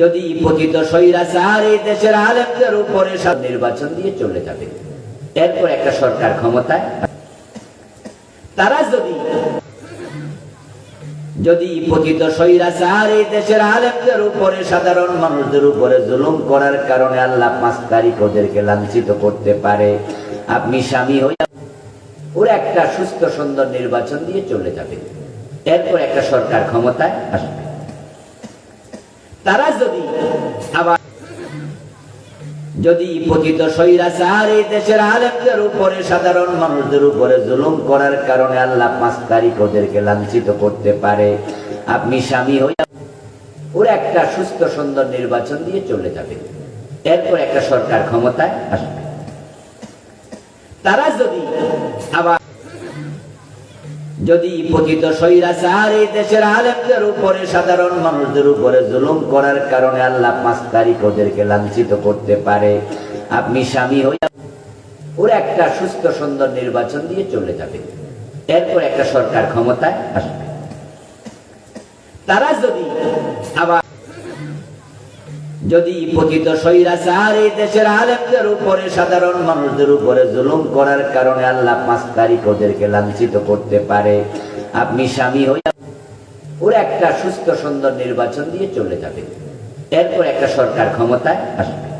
যদি পতিত স্বৈরাচার এই দেশের আলেমদের উপরে সব নির্বাচন দিয়ে চলে যাবে, এরপর একটা সরকার ক্ষমতায় তারা যদি যদি পতিত স্বৈরাচার এই দেশের আলেমদের উপরে সাধারণ মানুষদের উপরে জুলুম করার কারণে আল্লাহ পাঁচ তারিখ ওদেরকে লাঞ্ছিত করতে পারে, আপনি স্বামী হয়ে ওরা একটা সুস্থ সুন্দর নির্বাচন দিয়ে চলে যাবে। এরপর একটা সরকার ক্ষমতায় আসবে। তারা যদি আবার যদি পতিত স্বৈরাচার এই দেশের আলেমদের উপরে, সাধারণ মানুষদের উপরে জুলুম করার কারণে আল্লাহ পাঁচ তারিখ ওদেরকে লাঞ্ছিত করতে পারে, আপনি স্বামী হয়ে ওরা একটা সুস্থ, সুন্দর নির্বাচন দিয়ে চলে যাবে। এরপর একটা সরকার ক্ষমতায় আসবে। তারা যদি আবার যদি পতিত সৈরাচার এই দেশের আলেমদের উপরে, সাধারণ মানুষদের উপরে জুলুম করার কারণে আল্লাহ পাঁচ তারিখ ওদেরকে লাঞ্ছিত করতে পারে। আপনি স্বামী হইয়া ওরা একটা সুস্থ, সুন্দর নির্বাচন দিয়ে চলে যাবে। এরপর একটা সরকার ক্ষমতায় আসবে। তারা যদি আবার যদি পতিত সৈরাচার এই দেশের আলেমদের উপরে, সাধারণ মানুষদের উপরে জুলুম করার কারণে আল্লাহ পাঁচ তারিখ ওদেরকে লাঞ্ছিত করতে পারে। আপনি স্বামী হয়ে ওরা একটা সুস্থ, সুন্দর নির্বাচন দিয়ে চলে যাবে। এরপর একটা সরকার ক্ষমতায় আসবে।